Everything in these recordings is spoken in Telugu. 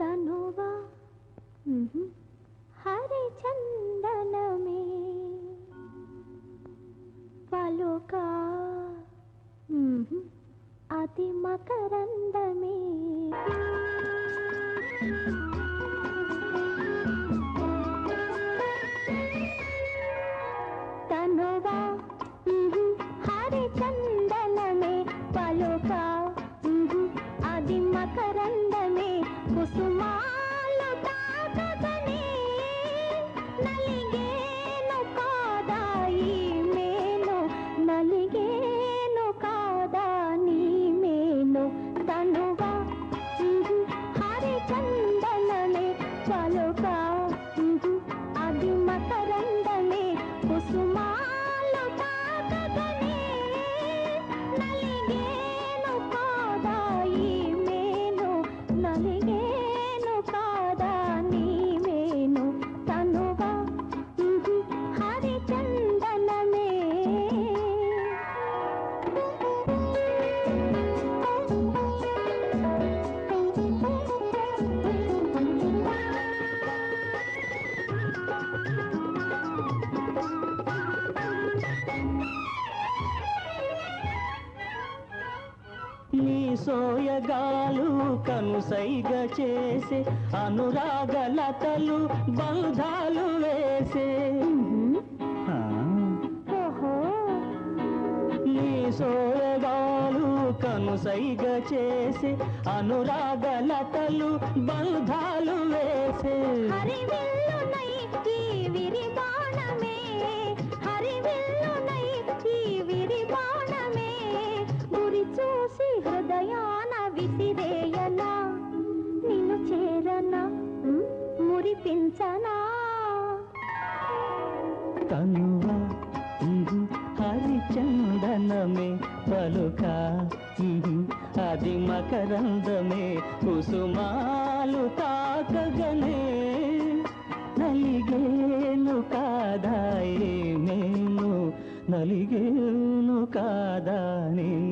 తనువా మ్మ్. హరిచందనమే పలుక. అది మకరందమే నీ సోయగాలు కనుసైగ చేసే అనురాగలతలు బంధాలు వేసే. ఆ, ఓహో. నీ సోయగాలు కనుసైగ చేసే అనురాగలతలు బంధాలు వేసే. హరివిల్లునై విసిరేయనా నిన్ను చేరనా? మురిపించనా? తనువా హరిచందనమే పలుక. అది మకరందమే కుసుమాలు తాకగనే. నలిగేను కాదా నేను నలిగేను కాదా నేను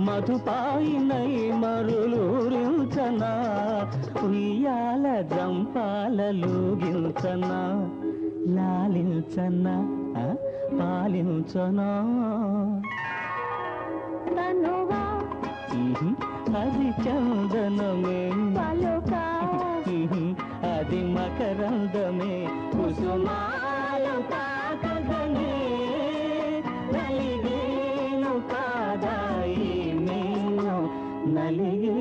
మధుపాయినై మరులూరించనా ఉయ్యాల జంపాలలుగించనా లాలించనా పాలించనా. తనువా అది చందనమే. పలుక అది మకరందమే. కుసుమా தலையே